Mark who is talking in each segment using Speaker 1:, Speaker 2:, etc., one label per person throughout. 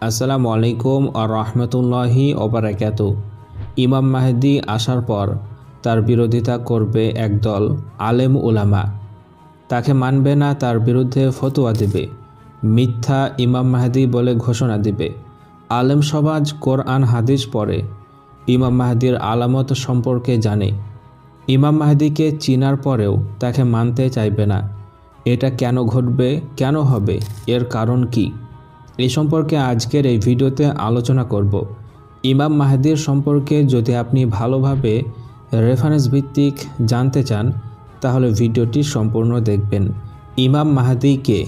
Speaker 1: আসসালামু আলাইকুম আ রহমতুল্লাহি ওবরাকাত। ইমাম মাহেদি আসার পর তার বিরোধিতা করবে একদল আলেম উলামা। তাকে মানবে না, তার বিরুদ্ধে ফতোয়া দেবে। মিথ্যা ইমাম মাহেদি বলে ঘোষণা দিবে। আলেম সমাজ কোরআন, হাদিস পড়ে। ইমাম মাহাদির আলামত সম্পর্কে জানে। ইমাম মাহাদিকে চিনার পরেও তাকে মানতে চাইবে না। এটা কেন ঘটবে, কেন হবে, এর কারণ কি? এই সম্পর্কে আজকের এই ভিডিওতে আলোচনা করব। ইমাম মাহাদির সম্পর্কে যদি আপনি ভালোভাবে রেফারেন্স ভিত্তিক জানতে চান, তাহলে ভিডিওটি সম্পূর্ণ দেখবেন। ইমাম মাহাদিকে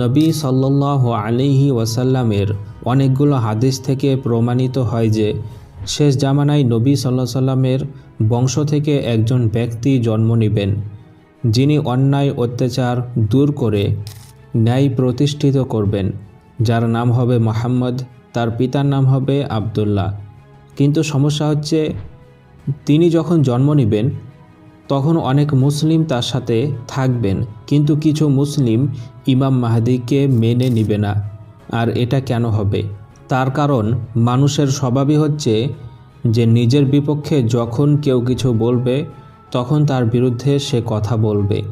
Speaker 1: নবী সাল্লাহ আলিহি ওয়াসাল্লামের অনেকগুলো হাদিস থেকে প্রমাণিত হয় যে, শেষ জামানায় নবী সাল্লাহ সাল্লামের বংশ থেকে একজন ব্যক্তি জন্ম নেবেন, যিনি অন্যায়, অত্যাচার দূর করে ন্যায় প্রতিষ্ঠিত করবেন। যার নাম হবে মোহাম্মদ, তার পিতার নাম হবে আবদুল্লাহ। কিন্তু সমস্যা হচ্ছে, তিনি যখন জন্ম নেবেন, তখন অনেক মুসলিম তার সাথে থাকবেন, কিন্তু কিছু মুসলিম ইমাম মাহাদিকে মেনে নিবে না। আর এটা কেন হবে? তার কারণ মানুষের স্বভাবই হচ্ছে যে নিজের বিপক্ষে যখন কেউ কিছু বলবে, তখন তার বিরুদ্ধে সে কথা বলবে।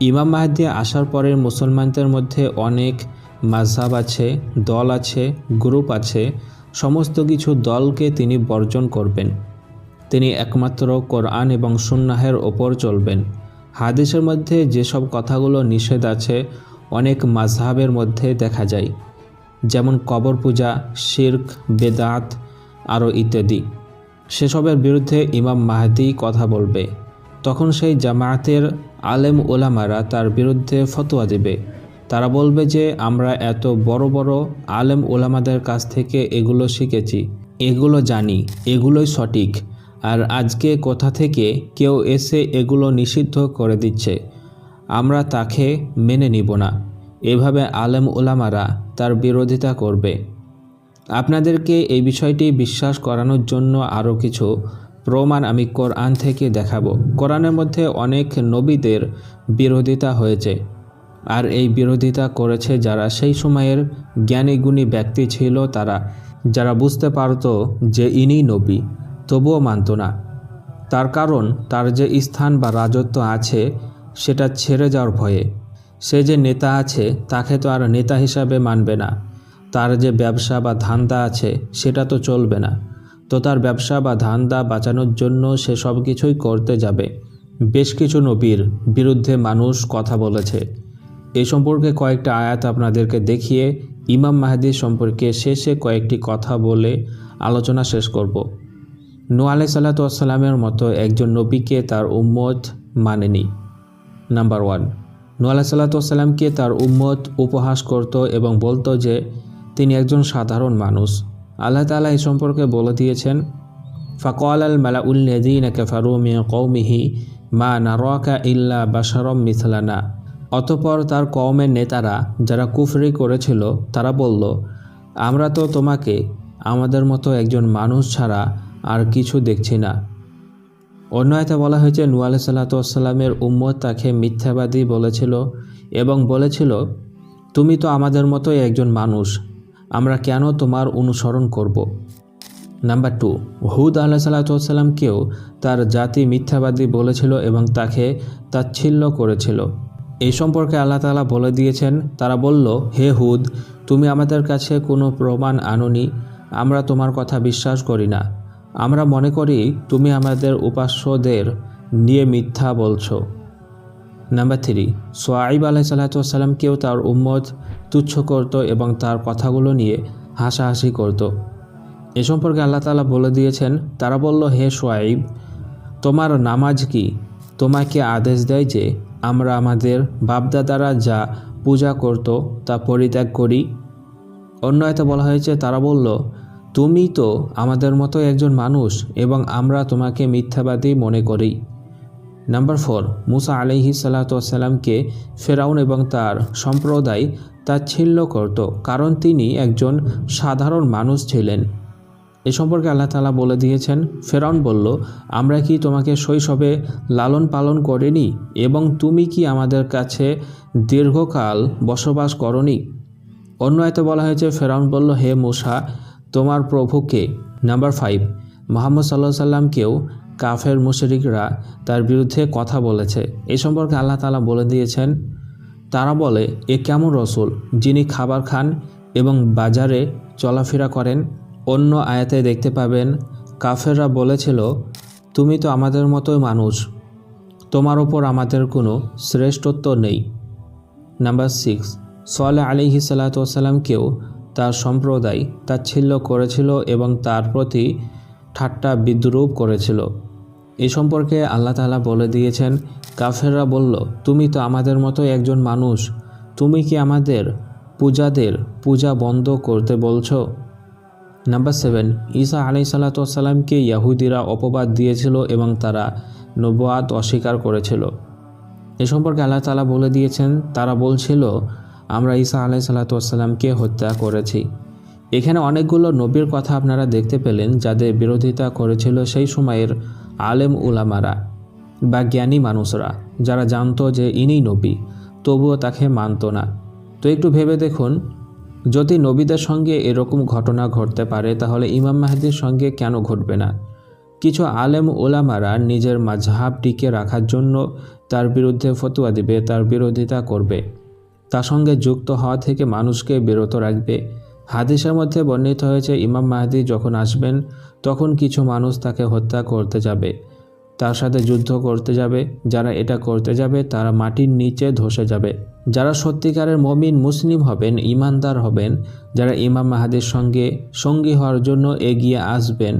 Speaker 1: ইমাম মাহাদি আসার পরের মুসলমানদের মধ্যে অনেক মাঝহাব আছে, দল আছে, গ্রুপ আছে, সমস্ত কিছু দলকে তিনি বর্জন করবেন। তিনি একমাত্র কোরআন এবং সুন্নাহের ওপর চলবেন। হাদিসের মধ্যে যেসব কথাগুলো নিষেধ আছে, অনেক মাঝহাবের মধ্যে দেখা যায়। যেমন কবর পূজা, শির্ক, বেদাত আরও ইত্যাদি। সেসবের বিরুদ্ধে ইমাম মাহাদি কথা বলবে। তখন সেই জামায়াতের আলেম ওলামারা তার বিরুদ্ধে ফতোয়া দেবে। তারা বলবে যে, আমরা এত বড় বড় আলেম ওলামাদের কাছ থেকে এগুলো শিখেছি। এগুলো জানি, এগুলোই সঠিক। আর আজকে কোথা থেকে কেউ এসে এগুলো নিষিদ্ধ করে দিচ্ছে? আমরা তাকে মেনে নিব না। এভাবে আলেম ওলামারা তার বিরোধিতা করবে। আপনাদেরকে এই বিষয়টি বিশ্বাস করানোর জন্য আরও কিছু প্রমাণ আমি কোরআন থেকে দেখাবো। কোরআনের মধ্যে অনেক নবীদের বিরোধিতা হয়েছে। আর এই বিরোধিতা করেছে যারা। সেই সময়ের জ্ঞানী গুণী ব্যক্তি ছিল তারা। যারা বুঝতে পারতো যে ইনি নবী, তবুও মানত না। তার কারণ তার যে স্থান বা রাজত্ব আছে, সেটা ছেড়ে যাওয়ার ভয়ে। সে যে নেতা আছে, তাকে তো আর নেতা হিসাবে মানবে না। তার যে ব্যবসা বা ধান্দা আছে, সেটা তো চলবে না। তো তার ব্যবসা বা ধান্দা বাঁচানোর জন্য সে সব কিছুই করতে যাবে। বেশ কিছু নবীর বিরুদ্ধে মানুষ কথা বলেছে। এই সম্পর্কে কয়েকটা আয়াত আপনাদেরকে দেখিয়ে ইমাম মাহাদির সম্পর্কে শেষে কয়েকটি কথা বলে আলোচনা শেষ করব। নু আলাই সাল্লাতামের মতো একজন নবীকে তার উম্মত মানেনি। নাম্বার ওয়ান নু আলাহ সাল্লাতামকে তার উম্মত উপহাস করত এবং বলতো যে তিনি একজন সাধারণ মানুষ। আল্লাহ তালা এই সম্পর্কে বলে দিয়েছেন, ফকল আল মালাউল্লাদিন কাফারুমি কৌমিহি মা নারকা ইল্লা বাসারম মিথলানা অতপর তার কওমের নেতারা যারা কুফরি করেছিল, তারা বলল, আমরা তো তোমাকে, আমাদের মতো একজন মানুষ ছাড়া আর কিছু দেখছি না অন্য বলা হয়েছে নু আলাহ সাল্লাতামের উম্মত তাকে মিথ্যাবাদী বলেছিল এবং বলেছিল, তুমি তো আমাদের মতোই একজন মানুষ, আমরা কেন তোমার অনুসরণ করব। নাম্বার টু, হুদ আল্লাহ সাল্লাতামকেও তার জাতি মিথ্যাবাদী বলেছিল এবং তাকে তাচ্ছিল্য করেছিল এই সম্পর্কে আল্লাহ তালা বলে দিয়েছেন, তারা বলল, হে হুদ, তুমি আমাদের কাছে কোনো প্রমাণ আনোনি, আমরা তোমার কথা বিশ্বাস করি না। আমরা মনে করি তুমি আমাদের উপাস্যদের নিয়ে মিথ্যা বলছো। নাম্বার থ্রি সোয়াইব আলাহ সাল্লাতামকেও তার উম্মত তুচ্ছ করত এবং তার কথাগুলো নিয়ে হাসাহাসি করত। এ সম্পর্কে আল্লাহ তালা বলে দিয়েছেন, তারা বলল, হে সোয়াইব, তোমার নামাজ কি? তোমাকে আদেশ দেয় যে আমরা আমাদের বাপদাদারা যা পূজা করত তা পরিত্যাগ করি। অন্য এতে বলা হয়েছে, তারা বলল, তুমি তো আমাদের মতো একজন মানুষ এবং আমরা তোমাকে মিথ্যাবাদী মনে করি। নাম্বার ফোর, মুসা আলিহি সাল্লাতামকে ফেরাউন এবং তার সম্প্রদায় তাচ্ছিল্য করত, কারণ তিনি একজন সাধারণ মানুষ ছিলেন। এ সম্পর্কে আল্লাহ তালা বলে দিয়েছেন, ফেরাউন বলল, আমরা কি তোমাকে শৈশবে লালন পালন করিনি এবং তুমি কি আমাদের কাছে দীর্ঘকাল বসবাস করনি? অন্য এতে বলা হয়েছে, ফেরাউন বলল, হে মুসা, তোমার প্রভুকে নাম্বার ফাইভ, মোহাম্মদ সাল্লাহ সাল্লামকেও কাফের মুশরিকরা তার বিরুদ্ধে কথা বলেছে। এ সম্পর্কে আল্লাহ তালা বলে দিয়েছেন, তারা বলে, এ কেমন রসুল যিনি খাবার খান এবং বাজারে চলাফেরা করেন? অন্য আয়াতে দেখতে পাবেন, কাফেররা বলেছিল, তুমি তো আমাদের মতোই মানুষ। তোমার ওপর আমাদের কোনো শ্রেষ্ঠত্ব নেই। নাম্বার সিক্স সোয়ালে আলিহি সাল্লাতামকেও তার সম্প্রদায় তাচ্ছিল্য করেছিল এবং তার প্রতি ঠাট্টা বিদ্রুপ করেছিল। এ সম্পর্কে আল্লাহ তালা বলে দিয়েছেন, কাফেররা বলল, তুমি তো আমাদের মতো একজন মানুষ। তুমি কি আমাদের পূজাদের পূজা বন্ধ করতে বলছো? নাম্বার সেভেন ঈসা আলি সাল্লাতামকে ইয়াহুদিরা অপবাদ দিয়েছিল এবং তারা নবাদ অস্বীকার করেছিল। এ সম্পর্কে আল্লাহ তালা বলে দিয়েছেন, তারা বলছিল, আমরা ঈসা আলাই সাল্লাতামকে হত্যা করেছি। এখানে অনেকগুলো নবীর কথা আপনারা দেখতে পেলেন, যাদের বিরোধিতা করেছিল সেই সময়ের আলেম উলামারা বা জ্ঞানী মানুষরা, যারা জানতো যে ইনি নবী, তবুও তাকে মানত না। তো একটু ভেবে দেখুন যদি নবীদের সঙ্গে এরকম ঘটনা ঘটতে পারে, তাহলে ইমাম মাহাদির সঙ্গে কেন ঘটবে না? কিছু আলেম ওলামারা নিজের মাঝহাব টিকে রাখার জন্য তার বিরুদ্ধে ফতুয়া দিবে, তার বিরোধিতা করবে। তার সঙ্গে যুক্ত হওয়া থেকে মানুষকে বিরত রাখবে। হাদিসের মধ্যে বর্ণিত হয়েছে, ইমাম মাহাদি যখন আসবেন, তখন কিছু মানুষ তাকে হত্যা করতে যাবে। তার সাথে যুদ্ধ করতে যাবে। যারা এটা করতে যাবে, তারা মাটির নিচে ধসে যাবে। যারা সত্যিকারের মমিন মুসলিম হবেন ইমানদার হবেন, যারা ইমাম মাহাদির সঙ্গে সঙ্গী হওয়ার জন্য এগিয়ে আসবেন,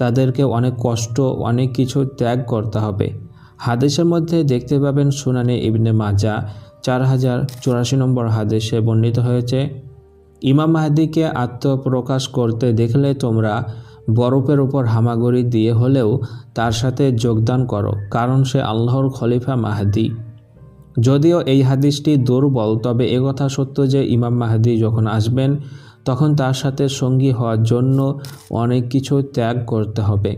Speaker 1: তাদেরকে অনেক কষ্ট, অনেক কিছু ত্যাগ করতে হবে। হাদিসের মধ্যে দেখতে পাবেন সুনানে ইবনে মাজা, চার হাজার চুরাশি নম্বর হাদিসে বর্ণিত হয়েছে, ইমাম মাহাদিকে আত্মপ্রকাশ করতে দেখলে তোমরা বরফের উপর হামাগুড়ি দিয়ে হলেও তার সাথে যোগদান করো, কারণ সে আল্লাহর খলিফা মাহাদি। যদিও এই হাদিসটি দুর্বল, তবে একথা সত্য যে ইমাম মাহাদি যখন আসবেন, তখন তার সাথে সঙ্গী হওয়ার জন্য অনেক কিছু ত্যাগ করতে হবে।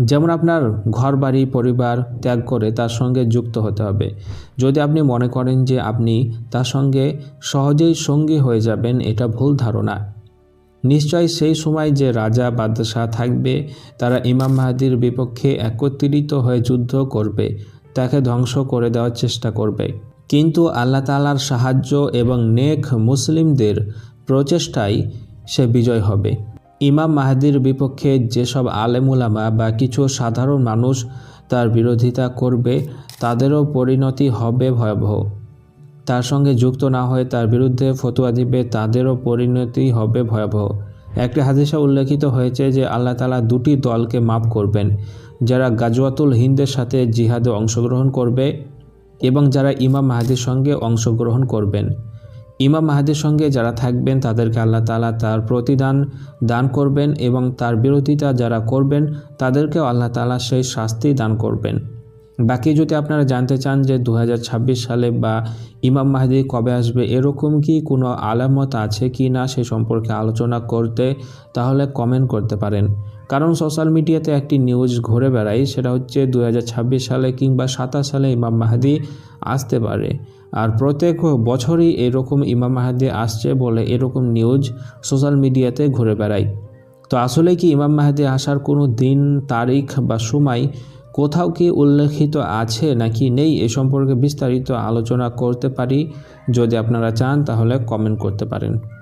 Speaker 1: যেমন আপনার ঘর বাড়ি পরিবার ত্যাগ করে তার সঙ্গে যুক্ত হতে হবে। যদি আপনি মনে করেন যে আপনি তার সঙ্গে সহজেই সঙ্গী হয়ে যাবেন, এটা ভুল ধারণা। নিশ্চয় সেই সময় যে রাজা, বাদশাহ থাকবে, তারা ইমাম মাহাদির বিপক্ষে একত্রিত হয়ে যুদ্ধ করবে। তাকে ধ্বংস করে দেওয়ার চেষ্টা করবে। কিন্তু আল্লাহ তালার সাহায্য এবং নেক মুসলিমদের প্রচেষ্টায় সে বিজয় হবে। ইমাম মাহাদির বিপক্ষে যেসব আলেমুলামা বা কিছু সাধারণ মানুষ তার বিরোধিতা করবে, তাদেরও পরিণতি হবে ভয়াবহ। তার সঙ্গে যুক্ত না হয়ে তার বিরুদ্ধে ফতোয়া দিবে, তাদেরও পরিণতি হবে ভয়াবহ। একটি হাদিসা উল্লেখিত হয়েছে যে আল্লাহ তালা দুটি দলকে মাফ করবেন। যারা গাজওয়াতুল হিন্দের সাথে জিহাদে অংশগ্রহণ করবে এবং যারা ইমাম মাহাদির সঙ্গে অংশগ্রহণ করবেন। ইমাম মাহাদির সঙ্গে যারা থাকবেন, তাদেরকে আল্লাহ তালা তার প্রতিদান দান করবেন এবং তার বিরোধিতা যারা করবেন, তাদেরকেও আল্লাহ তালা সেই শাস্তি দান করবেন। বাকি যদি আপনারা জানতে চান যে দু হাজার ছাব্বিশ সালে বা ইমাম মাহাদি কবে আসবে, এরকম কি কোনো আলামত আছে কি না সে সম্পর্কে আলোচনা করতে, তাহলে কমেন্ট করতে পারেন। কারণ সোশ্যাল মিডিয়াতে একটি নিউজ ঘুরে বেড়ায়, সেটা হচ্ছে দু হাজার ছাব্বিশ সালে কিংবা সাতাশ সালে ইমাম মাহাদি আসতে পারে। আর প্রত্যেক বছরই এরকম ইমাম মাহাদি আসছে বলে এরকম নিউজ সোশ্যাল মিডিয়াতে ঘুরে বেড়ায়। তো আসলে কি ইমাম মাহাদি আসার কোনো দিন, তারিখ বা সময় কোথাও কি উল্লেখিত আছে নাকি নেই, এ সম্পর্কে বিস্তারিত আলোচনা করতে পারি। যদি আপনারা চান তাহলে কমেন্ট করতে পারেন।